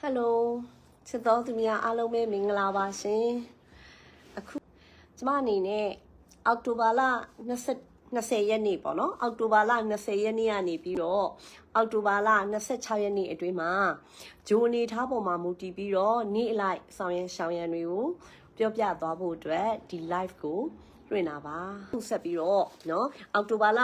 ဟယ်လိုချစ်တော်သူများအားလုံးပဲမင်္ဂလာပါရှင်အခုကျမအနေနဲ့အောက်တိုဘာလ20 20ရက်နေ့ပေါ့နော်အောက်တိုဘာလ20ရက်နေ့ကနေပြီးတော့အောက်တိုဘာလ26ရက်နေ့အတွင်းမှာဂျိုအနေထားပေါ်မှာမူတည်ပြီးတော့နေ့အလိုက်ဆောင်ရန်ရှောင်ရန်တွေကိုပြောပြသွားဖို့အတွက်ဒီ live ကိုတွင်တာပါခုဆက်ပြီးတော့เนาะအောက်တိုဘာလ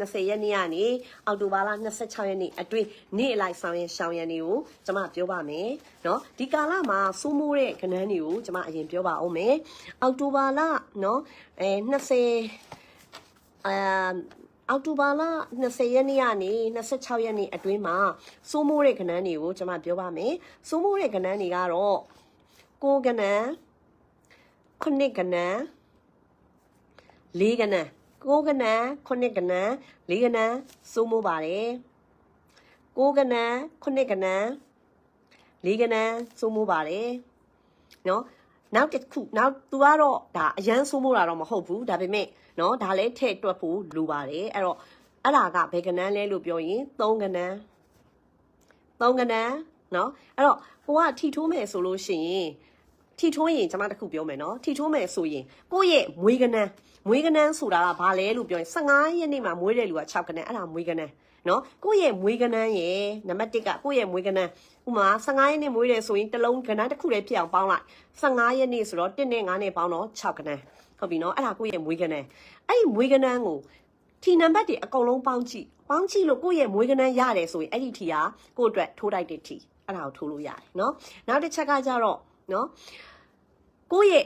20ရက်နေ့ကနေအောက်တိုဘာလ26ရက်နေ့အတွင်းနေ့အလိုက်ဆောင်ရန်ရှောင်ရန်တွေကိုကျွန်မပြောပါမယ်เนาะဒီကာလမှာစိုးမိုးတဲ့ကဏ္ဍတွေကိုကျွန်မအရင်ပြောပါအောင်မယ်အောက်တိုဘာလเนาะအဲ20အဲအောက်တိုဘာလ20ရက်နေ့ကနေ26ရက်နေ့အတွင်းမှာစိုးမိုးတဲ့ကဏ္ဍတွေကိုကျွန်မပြောပါမယ်စိုးမိုးတဲ့ကဏ္ဍတွေကတော့ကိုယ်ကဏ္ဍခုနှစ်ကဏ္ဍလေးကဏ္ဍ ကိုးကဏ္ဍခုနှစ်ကဏ္ဍလေးကဏ္ဍစိုးမိုးပါတယ်ကိုးကဏ္ဍခုနှစ်ကဏ္ဍလေးကဏ္ဍစိုးမိုးပါတယ်နော်နောက်တစ်ခုနောက်သူကတော့ဒါအရန်စိုးမိုးတာတော့မဟုတ်ဘူးဒါပေမဲ့နော်ဒါလည်းထည့်တွက်ဖို့လိုပါတယ်အဲ့တော့အဲ့ဒါကဘယ်ကဏ္ဍလဲလို့ပြောရင်သုံးကဏ္ဍသုံးကဏ္ဍနော်အဲ့တော့ကိုကထီထိုးမယ်ဆိုလို့ရှိရင် ထီထိုးရင်ကျွန်မတစ်ခုပြောမယ်နော်ထီထိုးမယ်ဆိုရင်ကိုယ့်ရဲ့မွေးကဏ္ဍမွေးကဏ္ဍဆိုတာကဘာလဲလို့ပြောရင်15ရက်နေ့မှာမွေးတဲ့လူက6ကဏ္ဍအဲ့ဒါမွေးကဏ္ဍနော်ကိုယ့်ရဲ့မွေးကဏ္ဍရဲ့နံပါတ်1ကကိုယ့်ရဲ့မွေးကဏ္ဍဥမာ15ရက်နေ့မွေးတယ်ဆိုရင်တစ်လုံးကဏ္ဍတစ်ခုတည်းဖြစ်အောင်ပေါင်းလိုက်15ရက်နေ့ဆိုတော့1နဲ့9နဲ့ပေါင်းတော့6ကဏ္ဍဟုတ်ပြီနော်အဲ့ဒါကိုယ့်ရဲ့မွေးကဏ္ဍအဲ့ဒီမွေးကဏ္ဍကိုထီနံပါတ်တွေအကုန်လုံးပေါင်းကြည့်ပေါင်းကြည့်လို့ကိုယ့်ရဲ့မွေးကဏ္ဍရတယ်ဆိုရင်အဲ့ဒီထီကကိုယ့်အတွက်ထိုးလိုက်တဲ့ထီအဲ့ဒါကိုထိုးလို့ရတယ်နော်နောက်တစ်ချက်ကကြတော့ နော်ကိုယ့်ရဲ့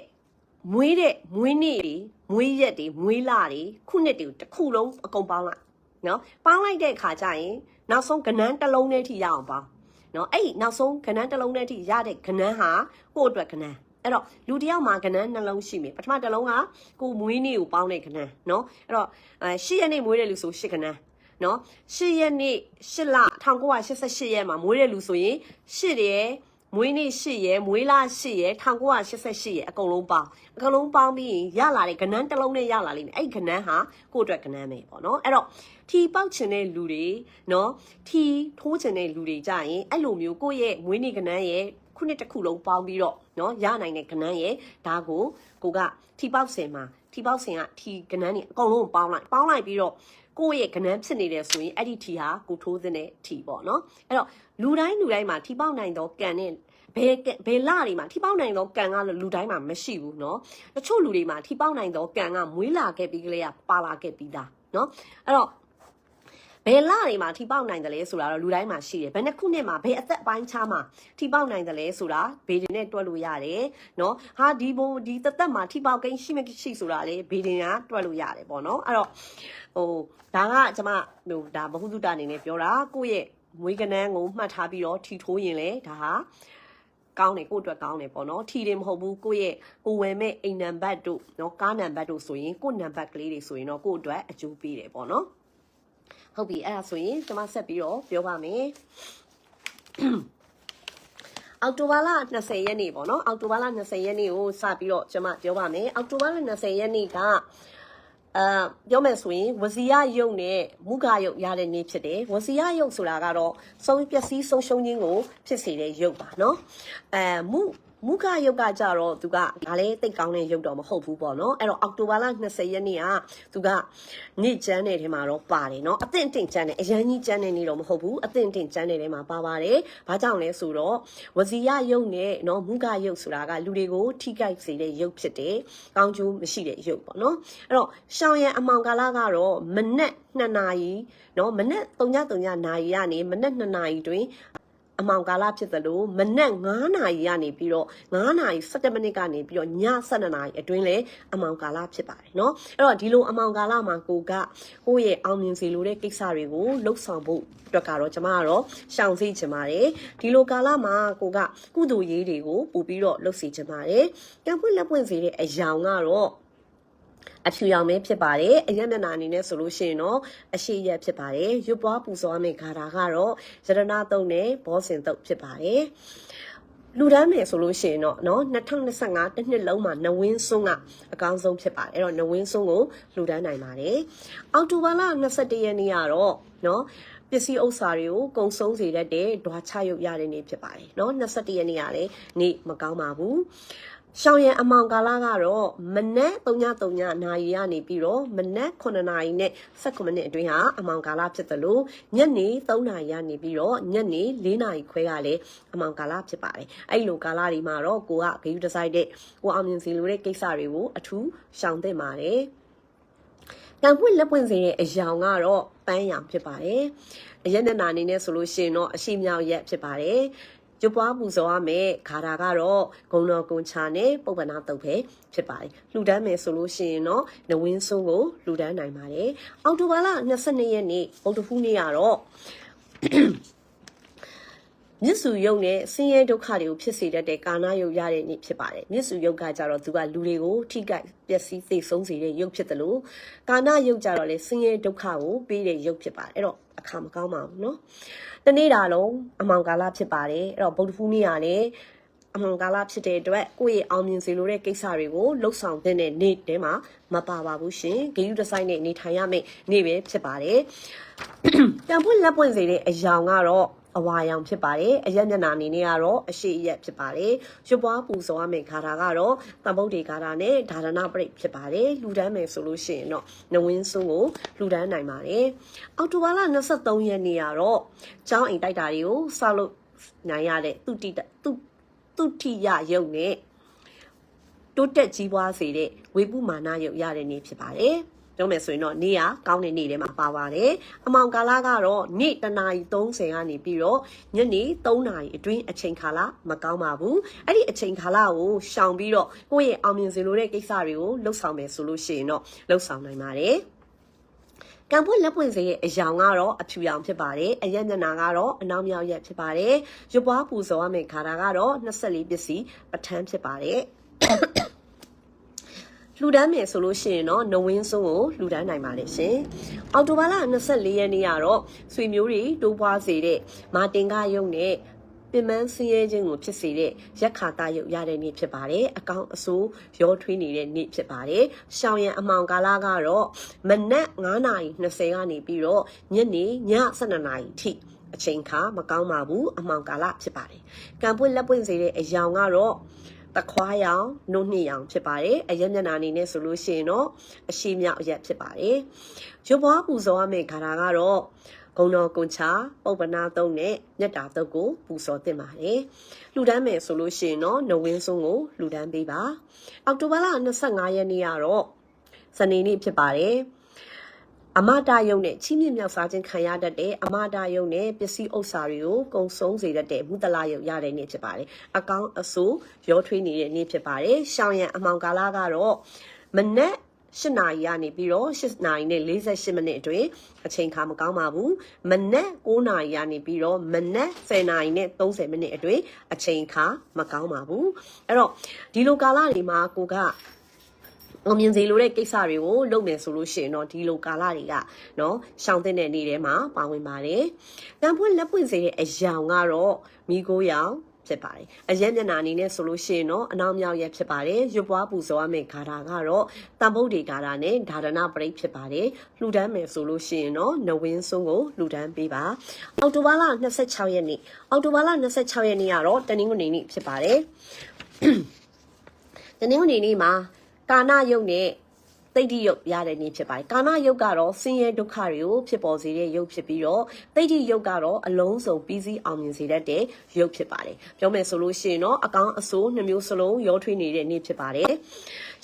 မွေးတဲ့မွေးနေ့တွေမွေးရက်တွေမွေးလတွေခုနှစ်တွေကိုတစ်ခုလုံးအကုန်ပေါင်းလိုက်နော်ပေါင်းလိုက်တဲ့အခါကျရင်နောက်ဆုံးကဏ္ဍတစ်လုံးနဲ့ထိရအောင်ပေါင်းနော်အဲ့ဒီနောက်ဆုံးကဏ္ဍတစ်လုံးနဲ့ထိရတဲ့ကဏ္ဍဟာကိုယ့်အတွက်ကဏ္ဍအဲ့တော့လူတစ်ယောက်မှာကဏ္ဍနှလုံးရှိမယ်ပထမတစ်လုံးကကိုမွေးနေ့ကိုပေါင်းတဲ့ကဏ္ဍနော်အဲ့တော့အဲ၈ရက်နေ့မွေးတဲ့လူဆို၈ကဏ္ဍနော်၈ရက်နေ့၈လ1988ရက်မှာမွေးတဲ့လူဆိုရင်၈ရက် မွေးနေ့၈ရက်မွေးလ၈ရက်1988ရက်အကုန်လုံးပေါင်းအကုန်လုံးပေါင်းပြီးရင်ရလာတဲ့ကဏ္ဍတစ်လုံးနဲ့ရလာလိမ့်မယ်အဲ့ဒီကဏ္ဍဟာကိုယ့်အတွက်ကဏ္ဍပဲပေါ့နော်အဲ့တော့ထီပေါက်ချင်တဲ့လူတွေနော်ထီထိုးချင်တဲ့လူတွေကြရင်အဲ့လိုမျိုးကိုယ့်ရဲ့မွေးနေ့ကဏ္ဍရဲ့ခုနှစ်တစ်ခုလုံးပေါင်းပြီးတော့နော်ရနိုင်တဲ့ကဏ္ဍရဲ့ဒါကိုကိုကထီပေါက်စင်မှာထီပေါက်စင်ကထီကဏ္ဍนี่အကုန်လုံးပေါင်းလိုက်ပေါင်းလိုက်ပြီးတော့ ကိုယ့်ရဲ့ကဏ္ဍဖြစ်နေတယ်ဆိုရင်အဲ့ဒီထီဟာကိုထိုးတဲ့ထီပေါ့နော်အဲ့တော့လူတိုင်းလူတိုင်းမှာထီပေါက်နိုင်တော့ကန်တဲ့ဘယ်ဘယ်လတွေမှာထိပေါက်နိုင်တော့ကန်ကလူတိုင်းမှာမရှိဘူးเนาะတချို့လူတွေမှာထိပေါက်နိုင်တော့ကန်ကမွေးလာခဲ့ပြီးကလေးကပါလာခဲ့ပြီးသားเนาะအဲ့တော့ဘ ယ်လတွေမှာထိပေါက်နိုင်တယ်လဲဆိုတာတော့လူတိုင်းမှာရှိတယ်ဘယ်နှခုနှစ်မှာဘယ်အသက်ပိုင်းခြားမှာထိပေါက်နိုင်တယ်လဲဆိုတာဘေဒင်နဲ့တွက်လို့ရတယ်နော်ဟာဒီဘုံဒီတသက်မှာထိပေါက်ကိန်းရှိမရှိဆိုတာလေဘေဒင်ကတွက်လို့ရတယ်ပေါ့နော်အဲ့တော့ဟိုဒါကကျွန်မဟိုဒါဘဟုသုတအနေနဲ့ပြောတာကိုယ့်ရဲ့မွေးကနန်းကိုမှတ်ထားပြီးတော့ထီထိုးရင်လေဒါဟာကောင်းတယ်ကို့အတွက်ကောင်းတယ်ပေါ့နော်ထီတယ်မဟုတ်ဘူးကို့ရဲ့ကိုဝယ်မဲ့အိမ်နံပါတ်တို့နော်ကားနံပါတ်တို့ဆိုရင်ကို့နံပါတ်ကလေးတွေဆိုရင်တော့ကို့အတွက်အကျိုးပေးတယ်ပေါ့နော် ဟုတ်ပြီအဲ့ဒါဆိုရင်ကျွန်မဆက်ပြီးတော့ပြောပါမယ်အောက်တိုဘာလ20ရက်နေ့ပေါ့နော်အောက်တိုဘာလ20ရက်နေ့ကိုစပြီးတော့ကျွန်မပြောပါမယ်အောက်တိုဘာလ20ရက်နေ့ကအာပြောမယ်ဆိုရင်ဝစီရယုတ်နဲ့မုခယုတ်ရတဲ့နေ့ဖြစ်တယ်ဝစီရယုတ်ဆိုတာကတော့ဆုံးပျက်စီးဆုံးရှုံးခြင်းကိုဖြစ်စေတဲ့ယုတ်ပါနော်အဲမု မုခယုတ်ကကြတော့သူကဒါလည်းတိတ်ကောင်းတဲ့ယုတ်တော့မဟုတ်ဘူးပေါ့နော်အဲ့တော့အောက်တိုဘာလ20ရက်နေ့ကသူကနေ့ကျန်းတဲ့ထဲမှာတော့ပါတယ်နော်အသင့်အင့်ကျန်းတယ်အရန်ကြီးကျန်းတဲ့နေ့တော့မဟုတ်ဘူးအသင့်အင့်ကျန်းတဲ့ထဲမှာပါပါတယ်ဘာကြောင့်လဲဆိုတော့ဝစီရယုတ်နဲ့နော်မုခယုတ်ဆိုတာကလူတွေကိုထိကြိုက်စေတဲ့ယုတ်ဖြစ်တယ်ကောင်းကျိုးမရှိတဲ့ယုတ်ပေါ့နော်အဲ့တော့ရှောင်းရံအမောင်ကာလကတော့မနက်2နာရီနော်မနက်3-3နာရီကနေမနက်2နာရီတွင် အမောင်ကာလဖြစ်သလိုမနက်9နာရီကနေပြီးတော့9နာရီ17မိနစ်ကနေပြီးတော့ည12နာရီအတွင်းလဲအမောင်ကာလဖြစ်ပါတယ်เนาะအဲ့တော့ဒီလိုအမောင်ကာလမှာကိုကကိုယ့်ရဲ့အောင်မြင်စေလိုတဲ့ကိစ္စတွေကိုလှုပ်ဆောင်ဖို့အတွက်ကတော့ကျမကတော့ရှောင်စေချင်ပါတယ်ဒီလိုကာလမှာကိုကကုသိုလ်ရေးတွေကိုပို့ပြီးတော့လှုပ်စေချင်ပါတယ်ကံပွင့်လက်ပွင့်စေတဲ့အယောင်ကတော့ အဖြူရောင်ပဲဖြစ်ပါတယ်အရက်မျက်နှာအနေနဲ့ဆိုလို့ရှိရင်တော့အရှိရက်ဖြစ်ပါတယ်ရွတ်ပွားပူစောမယ့်ဂါထာကတော့ရတနာတုံနဲ့ဘောစင်တုတ်ဖြစ်ပါတယ်လူတန်းမယ်ဆိုလို့ရှိရင်တော့เนาะ2025တစ်နှစ်လုံးမှာနဝင်းစွန်းကအကောင်းဆုံးဖြစ်ပါတယ်အဲ့တော့နဝင်းစွန်းကိုလူတန်းနိုင်ပါတယ်အောက်တိုဘာလ21ရက်နေ့ကတော့เนาะ ပစ္စည်းဥစ္စာတွေကိုကုံဆုံးစေတတ်တဲ့ဓွာချရုပ်ရတဲ့နေ့ဖြစ်ပါတယ်เนาะ21ရက်နေ့ကလည်းနေ့မကောင်းပါဘူး ရှောင်းရံအမောင်ကာလကတော့မနက်3:3နာရီကနေပြီးတော့မနက်9နာရီနဲ့19မိနစ်အတွင်းဟာအမောင်ကာလဖြစ်တယ်လို့ညနေ3နာရီကနေပြီးတော့ညနေ4နာရီခွဲကလည်းအမောင်ကာလဖြစ်ပါတယ်အဲ့လိုကာလတွေမှာတော့ကိုကဂယူဒီဇိုက်တဲ့ကိုအောင်မြင်စီလိုတဲ့ကိစ္စတွေကိုအထူးရှောင်သင့်ပါတယ်တံပွင့်လက်ပွင့်စေတဲ့အယောင်ကတော့ပန်းရောင်ဖြစ်ပါတယ်။အရက်နဲ့နာအနေနဲ့ဆိုလို့ရှိရင်တော့အရှိမြောက်ရက်ဖြစ်ပါတယ်။ ကျွပွားပူဇော်ရမယ်ခါတာကတော့ဂုံတော်ကွန်ချာနဲ့ပုပ္ပနာတုတ်ပဲဖြစ်ပါတယ်။လှူဒန်းမယ်ဆိုလို့ရှိရင်တော့နဝင်းစိုးကိုလှူဒန်းနိုင်ပါတယ်။အောက်တိုဘာလ22ရက်နေ့ဗုဒ္ဓဖူးနေ့ကတော့ မြစ်စုယုံနဲ့ဆင်းရဲဒုက္ခတွေကိုဖြစ်စေတတ်တဲ့ကာနာယုတ်ရတဲ့နေ့ဖြစ်ပါတယ်မြစ်စုယုတ်ကကြတော့သူကလူတွေကိုထိခိုက်ပျက်စီးသိဆုံးစေတဲ့ယုတ်ဖြစ်တယ်လို့ကာနာယုတ်ကြတော့လေဆင်းရဲဒုက္ခကိုပေးတဲ့ယုတ်ဖြစ်ပါတယ်အဲ့တော့အခါမကောင်းပါဘူးเนาะတနေ့တာလုံးအမောင်ကာလဖြစ်ပါတယ်အဲ့တော့ဗုဒ္ဓဖူးနေ့ကလည်းအမှန်ကာလဖြစ်တဲ့အတွက်ကိုယ့်ရဲ့အောင်မြင်စေလိုတဲ့ကိစ္စတွေကိုလှုပ်ဆောင်တဲ့နေ့တဲမှာမပါပါဘူးရှင်ဂေယူဒီဇိုင်းနဲ့နေထိုင်ရမယ့်နေ့ပဲဖြစ်ပါတယ်တံပွင့်လက်ပွင့်စေတဲ့အယောင်ကတော့ အဝါရောင်ဖြစ်ပါတယ်အရက်မျက်နှာအနေနဲ့ကတော့အရှိအရက်ဖြစ်ပါတယ်ရွပွားပူစော်ရမယ့်ခါတာကတော့တံပုတ်တွေခါတာနဲ့ဒါရဏပရိတ်ဖြစ်ပါတယ်လူတန်းမယ်ဆိုလို့ရှိရင်တော့နဝင်းစုံကိုလူတန်းနိုင်ပါတယ်အောက်တိုဘာလ23ရက်နေ့ကတော့ကျောင်းအိမ်တိုက်တာတွေကိုဆောက်လုပ်နိုင်ရတဲ့သူတိသူသူတိယရုပ်နဲ့တိုးတက်ကြီးပွားစေတဲ့ဝေပုမာနရုပ်ရတဲ့နေ့ဖြစ်ပါတယ် ပြောမယ်ဆိုရင်တော့နေ့ကကောင်းတဲ့နေ့ထဲမှာပါပါတယ်အမောင်ကာလကတော့နေ့တနာရီ30ကနေပြီးတော့ညနေ3နာရီအတွင်းအချိန်ကာလမကောင်းပါဘူးအဲ့ဒီအချိန်ကာလကိုရှောင်ပြီးတော့ကိုယ့်ရဲ့အောင်မြင်စေလိုတဲ့ကိစ္စတွေကိုလှုပ်ဆောင်မယ်ဆိုလို့ရှိရင်တော့လှုပ်ဆောင်နိုင်ပါတယ်ကံပွင့်လက်ပွင့်စေရဲ့အယောင်ကတော့အဖြူရောင်ဖြစ်ပါတယ်အရက်ညနာကတော့အနောက်မြောက်ရက်ဖြစ်ပါတယ်ရွပွားပူဇော်ရမယ့်ခါတာကတော့24ပစ္စည်းပဋ္ဌာန်းဖြစ်ပါတယ် လှူဒန်းမယ်ဆိုလို့ရှိရင်တော့နဝင်းစုံကိုလှူဒန်းနိုင်ပါလေရှင်။အော်တိုဘာလ24ရက်နေ့ကတော့ဆွေမျိုးတွေတိုးပွားစေတဲ့မာတင်ကယုံနဲ့ပင်မဆင်းရဲခြင်းကိုဖြစ်စေတဲ့ရက်ခါတာရုပ်ရတဲ့နေ့ဖြစ်ပါတယ်။အကောင်အဆိုးရောထွေးနေတဲ့နေ့ဖြစ်ပါတယ်။ရှောင်းရံအမောင်ကာလကတော့မနက်9:20ကနေပြီးတော့ညနေည12:00နာရီထိအချိန်ခါမကောင်းပါဘူးအမောင်ကာလဖြစ်ပါတယ်။ကံပွင့်လက်ပွင့်စေတဲ့အယောင်ကတော့ တခွားရောင်နှုတ်နှစ်ရောင်ဖြစ်ပါတယ်အရက်မျက်နှာအနေနဲ့ဆိုလို့ရှိရင်တော့အရှိမြောက်အရက်ဖြစ်ပါတယ်ရုပ်ပွားပူဇော်ရမယ့်ခါတာကတော့ဂုံတော်ကွန်ချာပုပ္ပနာသုံးနဲ့မြတ်တာတုတ်ကိုပူဇော်သင့်ပါတယ်လှူဒန်းမယ်ဆိုလို့ရှိရင်တော့နဝင်းစုံကိုလှူဒန်းပေးပါအောက်တိုဘာလ25ရက်နေ့ကတော့စနေနေ့ဖြစ်ပါတယ် အမတာယုံနဲ့ချီးမြှင့်မြောက်စားခြင်းခံရတတ်တဲ့အမတာယုံနဲ့ပစ္စည်းဥစ္စာတွေကိုကုံဆုံးစေတတ်တဲ့မူတလာယုံရတဲ့နေ့ဖြစ်ပါတယ်။အကောင်းအဆိုးရောထွေးနေတဲ့နေ့ဖြစ်ပါတယ်။ရှောင်းရံအမောင်ကာလကတော့မနက်8နာရီကနေပြီးတော့8နာရီနဲ့48မိနစ်အတွင်းအချိန်ခါမကောင်းပါဘူးမနက်9နာရီကနေပြီးတော့မနက်10နာရီနဲ့30မိနစ်အတွင်းအချိန်ခါမကောင်းပါဘူးအဲ့တော့ဒီလိုကာလတွေမှာကိုက အောင်မြင်စေလိုတဲ့ကိစ္စတွေကိုလုပ်မယ်ဆိုလို့ရှိရင်တော့ဒီလိုကာလတွေကနော်ရှောင်တဲ့နေ့ထဲမှာပါဝင်ပါတယ်။တန်ဖွင့်လက်ပွင့်စေတဲ့အယောင်ကတော့မိကိုရောင်ဖြစ်ပါတယ်။အရက်မျက်နှာအနေနဲ့ဆိုလို့ရှိရင်တော့အနောက်မြောက်ရက်ဖြစ်ပါတယ်။ရွပွားပူဇော်ရမယ့်ဂါထာကတော့တန်ဖုတ်ဒီဂါထာနဲ့ဒါရဏပရိတ်ဖြစ်ပါတယ်။လှူဒန်းမယ်ဆိုလို့ရှိရင်တော့နဝင်းစုံကိုလှူဒန်းပေးပါ။အောက်တိုဘာလ26ရက်နေ့အောက်တိုဘာလ26ရက်နေ့ကတော့တနင်္ဂနွေနေ့ဖြစ်ပါတယ်။တနင်္ဂနွေနေ့မှာ ကာနာယုတ်နဲ့သိတိယုတ်ရတဲ့နေ့ဖြစ်ပါတယ်ကာနာယုတ်ကတော့ဆင်းရဲဒုက္ခတွေကိုဖြစ်ပေါ်စေတဲ့ယုတ်ဖြစ်ပြီးတော့သိတိယုတ်ကတော့အလုံးစုံပြီးစီးအောင်မြင်စေတတ်တဲ့ယုတ်ဖြစ်ပါတယ်ပြောမယ်ဆိုလို့ရှိရင်တော့အကောင်အဆိုးနှမျိုးစလုံးရောထွေးနေတဲ့နေ့ဖြစ်ပါတယ်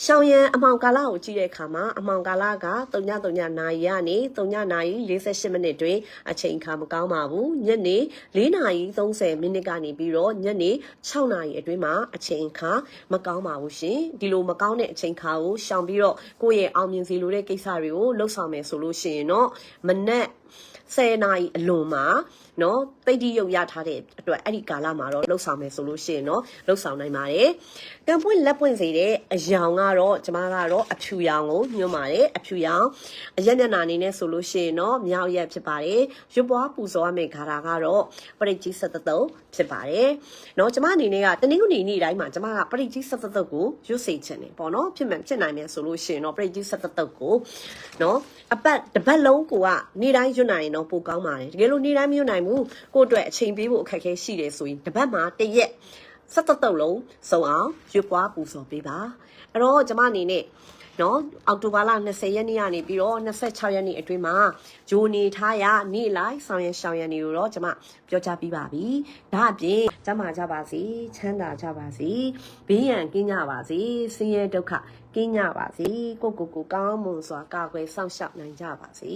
ရှောင်းရံအမောင်ကာလကိုကြည့်တဲ့အခါမှာအမောင်ကာလက3.3နာရီကနေ3နာရီ48မိနစ်တွင်အချိန်ခါမကောင်းပါဘူးညနေ4နာရီ30မိနစ်ကနေပြီးတော့ညနေ6နာရီအတွင်းမှာအချိန်ခါမကောင်းပါဘူးရှင်ဒီလိုမကောင်းတဲ့အချိန်ခါကိုရှောင်ပြီးတော့ကိုယ့်ရဲ့အောင်မြင်စေလိုတဲ့ကိစ္စတွေကိုလှုပ်ဆောင်မယ်ဆိုလို့ရှိရင်တော့မနက်10နာရီအလွန်မှာ နော်တိတ်တိရုပ်ရထားတဲ့အတွက်အဲ့ဒီကာလမှာတော့လှုပ်ဆောင်မယ်ဆိုလို့ရှိရင်နော်လှုပ်ဆောင်နိုင်ပါတယ်ကံပွင့်လက်ပွင့်စေတဲ့အယောင်ကတော့ကျမကတော့အဖြူရောင်ကိုညွှန်ပါတယ်အဖြူရောင်အရက်မျက်နှာအနေနဲ့ဆိုလို့ရှိရင်တော့မြောက်ရက်ဖြစ်ပါတယ်ရွပွားပူဇော်ရမယ့်ခါတာကတော့ပရိတ်ကြီးဆက်သက်သက်ဖြစ်ပါတယ်နော်ကျမအနေနဲ့ကတနင်္ဂနွေနေ့တိုင်းမှာကျမကပရိတ်ကြီးဆက်သက်သက်ကိုရွတ်စေချင်တယ်ပေါ့နော်ဖြစ်မှဖြစ်နိုင်မယ်ဆိုလို့ရှိရင်တော့ပရိတ်ကြီးဆက်သက်သက်ကိုနော်အပတ်တစ်ပတ်လုံးကိုကနေ့တိုင်းရွတ်နိုင်ရင်တော့ပိုကောင်းပါတယ်တကယ်လို့နေ့တိုင်းမရွတ်နိုင်ဘူးကိုယ့်အတွက်အချိန်ပေးဖို့အခက်အခဲရှိတယ်ဆိုရင်တစ်ပတ်မှာတစ်ရက်ဆက်သက်တုပ်လုံးစုံအောင်ရွတ်ပွားပူဇော်ပေးပါအဲ့တော့ကျမအနေနဲ့နော်အောက်တိုဘာလ20ရက်နေ့ကနေပြီးတော့26ရက်နေ့အတွင်းမှာဂျိုနေထားရနေ့လိုက်ဆောင်ရရှောင်ရနေကိုတော့ကျမပြောချပြီးပါပြီဒါအပြင်ကျမကြပါစေချမ်းသာကြပါစေဘေးရန်ကင်းကြပါစေဆင်းရဲဒုက္ခကင်းကြပါစေကိုကိုကိုကောင်းမွန်စွာကာကွယ်စောင့်ရှောက်နိုင်ကြပါစေ